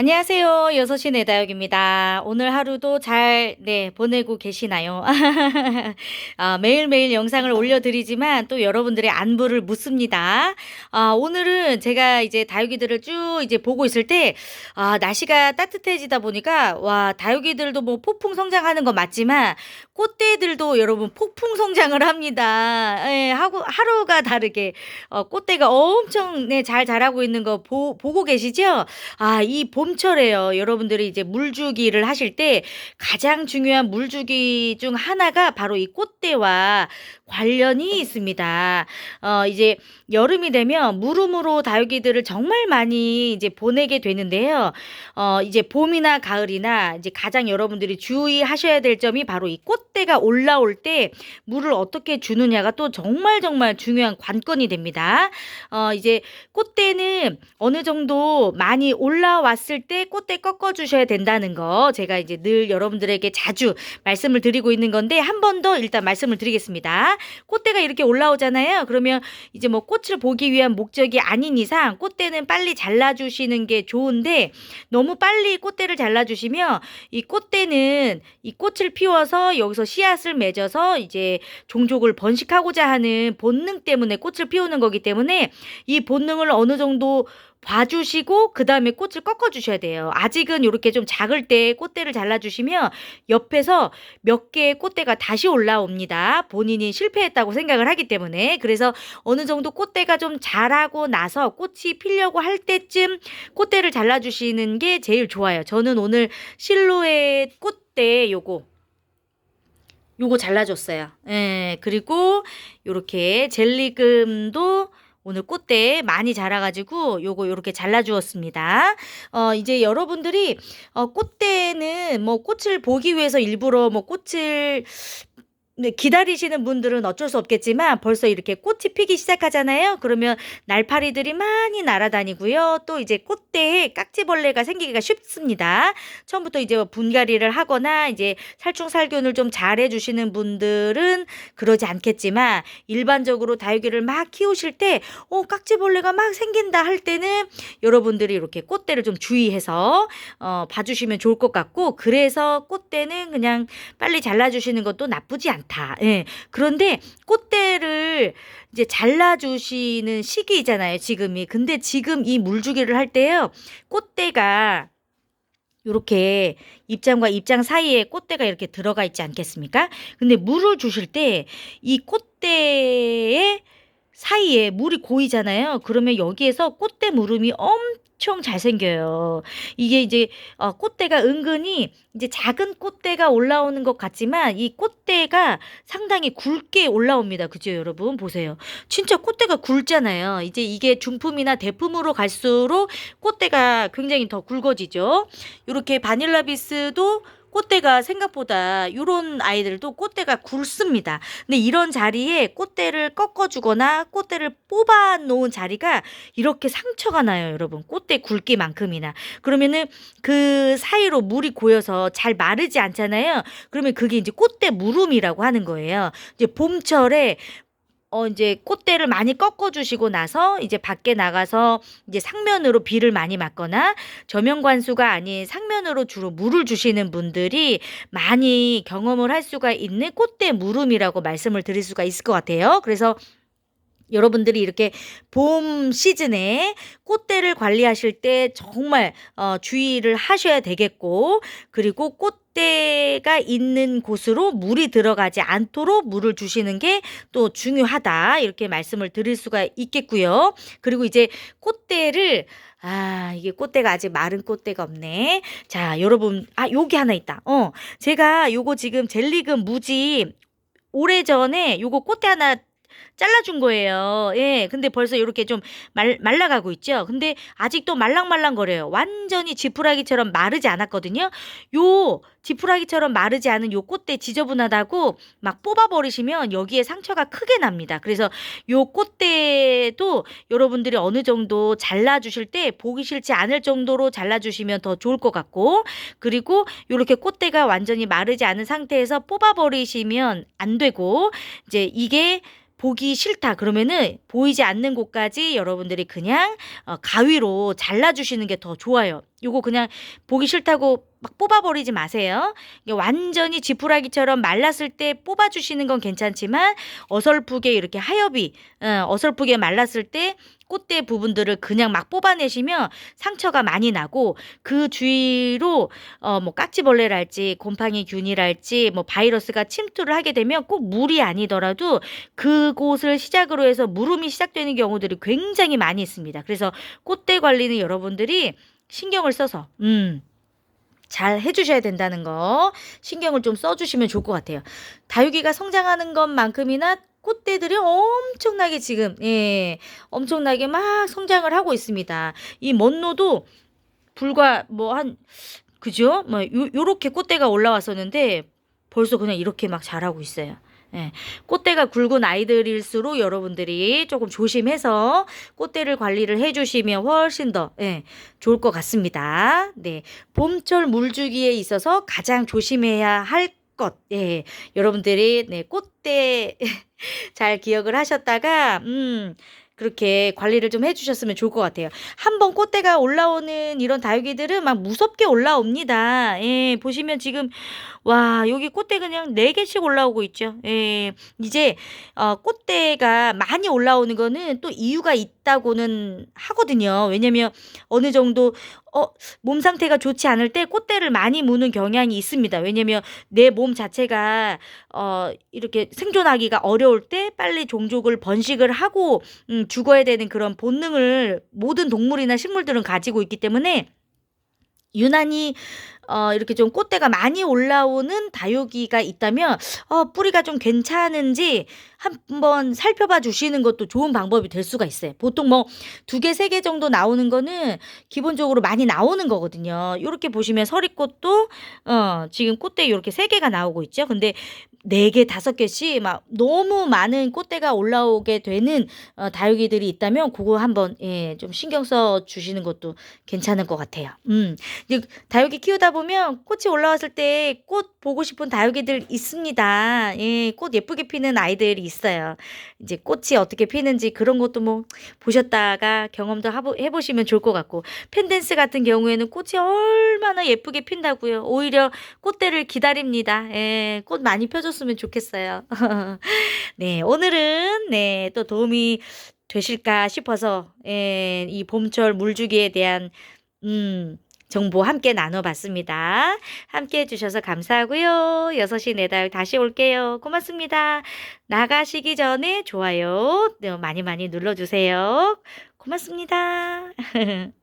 안녕하세요. 6시 내다육입니다. 오늘 하루도 잘, 네, 보내고 계시나요? 아, 매일매일 영상을 올려드리지만 또 여러분들의 안부를 묻습니다. 아, 오늘은 제가 이제 다육이들을 쭉 이제 보고 있을 때, 아, 날씨가 따뜻해지다 보니까, 와, 다육이들도 뭐 폭풍 성장하는 거 맞지만, 꽃대들도 여러분 폭풍 성장을 합니다. 예, 하고, 하루가 다르게, 어, 꽃대가 엄청, 네, 잘 자라고 있는 거 보, 보고 계시죠? 아, 이 봄 철에요. 여러분들이 이제 물주기를 하실 때 가장 중요한 물주기 중 하나가 바로 이 꽃대와 관련이 있습니다. 어, 이제 여름이 되면 무름으로 다육이들을 정말 많이 이제 보내게 되는데요. 어, 이제 봄이나 가을이나 이제 가장 여러분들이 주의하셔야 될 점이 바로 이 꽃대가 올라올 때 물을 어떻게 주느냐가 또 정말 정말 중요한 관건이 됩니다. 어, 이제 꽃대는 어느 정도 많이 올라왔을 때 꽃대 꺾어 주셔야 된다는 거 제가 이제 늘 여러분들에게 자주 말씀을 드리고 있는 건데 한 번 더 일단 말씀을 드리겠습니다. 꽃대가 이렇게 올라오잖아요. 그러면 이제 뭐 꽃을 보기 위한 목적이 아닌 이상 꽃대는 빨리 잘라 주시는 게 좋은데 너무 빨리 꽃대를 잘라 주시면 이 꽃대는 이 꽃을 피워서 여기서 씨앗을 맺어서 이제 종족을 번식하고자 하는 본능 때문에 꽃을 피우는 거기 때문에 이 본능을 어느 정도 봐주시고 그 다음에 꽃을 꺾어 주셔야 돼요. 아직은 이렇게 좀 작을 때 꽃대를 잘라주시면 옆에서 몇 개의 꽃대가 다시 올라옵니다. 본인이 실패했다고 생각을 하기 때문에 그래서 어느 정도 꽃대가 좀 자라고 나서 꽃이 피려고 할 때쯤 꽃대를 잘라주시는 게 제일 좋아요. 저는 오늘 실루엣 꽃대 요거 요거 잘라줬어요. 예, 그리고 요렇게 젤리금도 오늘 꽃대 많이 자라가지고 요거 요렇게 잘라주었습니다. 어, 이제 여러분들이 어, 꽃대는 뭐 꽃을 보기 위해서 일부러 뭐 꽃을 네, 기다리시는 분들은 어쩔 수 없겠지만 벌써 이렇게 꽃이 피기 시작하잖아요. 그러면 날파리들이 많이 날아다니고요. 또 이제 꽃대에 깍지벌레가 생기기가 쉽습니다. 처음부터 이제 뭐 분갈이를 하거나 이제 살충살균을 좀 잘 해주시는 분들은 그러지 않겠지만 일반적으로 다육이를 막 키우실 때 어, 깍지벌레가 막 생긴다 할 때는 여러분들이 이렇게 꽃대를 좀 주의해서 어, 봐주시면 좋을 것 같고 그래서 꽃대는 그냥 빨리 잘라주시는 것도 나쁘지 않다. 예. 그런데 꽃대를 이제 잘라주시는 시기잖아요, 지금이. 근데 지금 이 물주기를 할 때요, 꽃대가 요렇게 입장과 입장 사이에 꽃대가 이렇게 들어가 있지 않겠습니까? 근데 물을 주실 때 이 꽃대의 사이에 물이 고이잖아요. 그러면 여기에서 꽃대 무름이 엄청 잘 생겨요. 이게 이제 어, 꽃대가 은근히 이제 작은 꽃대가 올라오는 것 같지만 이 꽃대가 상당히 굵게 올라옵니다. 그죠, 여러분? 보세요. 진짜 꽃대가 굵잖아요. 이제 이게 중품이나 대품으로 갈수록 꽃대가 굉장히 더 굵어지죠. 이렇게 바닐라비스도 꽃대가 생각보다 요런 아이들도 꽃대가 굵습니다. 근데 이런 자리에 꽃대를 꺾어주거나 꽃대를 뽑아 놓은 자리가 이렇게 상처가 나요, 여러분. 꽃대 굵기만큼이나. 그러면은 그 사이로 물이 고여서 잘 마르지 않잖아요. 그러면 그게 이제 꽃대 무름이라고 하는 거예요. 이제 봄철에 어 이제 꽃대를 많이 꺾어 주시고 나서 이제 밖에 나가서 이제 상면으로 비를 많이 맞거나 저면 관수가 아닌 상면으로 주로 물을 주시는 분들이 많이 경험을 할 수가 있는 꽃대 무름이라고 말씀을 드릴 수가 있을 것 같아요. 그래서 여러분들이 이렇게 봄 시즌에 꽃대를 관리하실 때 정말 어, 주의를 하셔야 되겠고 그리고 꽃 대가 있는 곳으로 물이 들어가지 않도록 물을 주시는 게 또 중요하다 이렇게 말씀을 드릴 수가 있겠고요. 그리고 이제 꽃대를 아, 이게 꽃대가 아직 마른 꽃대가 없네. 자, 여러분, 아, 여기 하나 있다. 어, 제가 요거 지금 젤리금 무지 오래전에 요거 꽃대 하나 잘라준 거예요. 예. 근데 벌써 이렇게 좀 말, 말라가고 있죠. 근데 아직도 말랑말랑거려요. 완전히 지푸라기처럼 마르지 않았거든요. 요 지푸라기처럼 마르지 않은 요 꽃대 지저분하다고 막 뽑아버리시면 여기에 상처가 크게 납니다. 그래서 요 꽃대도 여러분들이 어느 정도 잘라주실 때 보기 싫지 않을 정도로 잘라주시면 더 좋을 것 같고 그리고 요렇게 꽃대가 완전히 마르지 않은 상태에서 뽑아버리시면 안 되고 이제 이게 보기 싫다 그러면은 보이지 않는 곳까지 여러분들이 그냥 어, 가위로 잘라주시는 게 더 좋아요. 요거 그냥 보기 싫다고 막 뽑아버리지 마세요. 완전히 지푸라기처럼 말랐을 때 뽑아주시는 건 괜찮지만 어설프게 이렇게 하엽이 어, 어설프게 말랐을 때 꽃대 부분들을 그냥 막 뽑아내시면 상처가 많이 나고 그 주위로 어뭐 깍지벌레랄지 곰팡이 균이랄지 뭐 바이러스가 침투를 하게 되면 꼭 물이 아니더라도 그곳을 시작으로 해서 물음이 시작되는 경우들이 굉장히 많이 있습니다. 그래서 꽃대 관리는 여러분들이 신경을 써서 음. 잘 해주셔야 된다는 거 신경을 좀 써주시면 좋을 것 같아요. 다육이가 성장하는 것만큼이나 꽃대들이 엄청나게 지금 예 엄청나게 막 성장을 하고 있습니다. 이 먼노도 불과 뭐 한 그죠? 뭐 요, 요렇게 꽃대가 올라왔었는데 벌써 그냥 이렇게 막 자라고 있어요. 예. 꽃대가 굵은 아이들일수록 여러분들이 조금 조심해서 꽃대를 관리를 해주시면 훨씬 더 예, 좋을 것 같습니다. 네, 봄철 물주기에 있어서 가장 조심해야 할 것, 예, 여러분들이 네 꽃대 잘 기억을 하셨다가 음. 그렇게 관리를 좀 해주셨으면 좋을 것 같아요. 한번 꽃대가 올라오는 이런 다육이들은 막 무섭게 올라옵니다. 예, 보시면 지금 와 여기 꽃대 그냥 네 개씩 올라오고 있죠. 예, 이제 어, 꽃대가 많이 올라오는 거는 또 이유가 있 다고는 하거든요. 왜냐면 어느 정도 어, 몸 상태가 좋지 않을 때 꽃대를 많이 무는 경향이 있습니다. 왜냐면 내 몸 자체가 어, 이렇게 생존하기가 어려울 때 빨리 종족을 번식을 하고 음, 죽어야 되는 그런 본능을 모든 동물이나 식물들은 가지고 있기 때문에 유난히 어, 이렇게 좀 꽃대가 많이 올라오는 다육이가 있다면 어, 뿌리가 좀 괜찮은지 한번 살펴봐 주시는 것도 좋은 방법이 될 수가 있어요. 보통 뭐 두 개, 세 개 정도 나오는 거는 기본적으로 많이 나오는 거거든요. 이렇게 보시면 서리꽃도 어, 지금 꽃대 이렇게 세 개가 나오고 있죠. 근데 네 개, 다섯 개씩 막 너무 많은 꽃대가 올라오게 되는 어, 다육이들이 있다면 그거 한번 예, 좀 신경 써 주시는 것도 괜찮을 것 같아요. 음. 이제 다육이 키우다 보면 꽃이 올라왔을 때 꽃 보고 싶은 다육이들 있습니다. 예, 꽃 예쁘게 피는 아이들이 있어요. 이제 꽃이 어떻게 피는지 그런 것도 뭐 보셨다가 경험도 하보, 해보시면 좋을 것 같고 펜댄스 같은 경우에는 꽃이 얼마나 예쁘게 핀다고요. 오히려 꽃대를 기다립니다. 예, 꽃 많이 펴 줬으면 좋겠어요. 네, 오늘은 네, 또 도움이 되실까 싶어서 예, 이 봄철 물주기에 대한 음, 정보 함께 나눠봤습니다. 함께 해주셔서 감사하고요. 6시 내달 다시 올게요. 고맙습니다. 나가시기 전에 좋아요 네, 많이 많이 눌러주세요. 고맙습니다.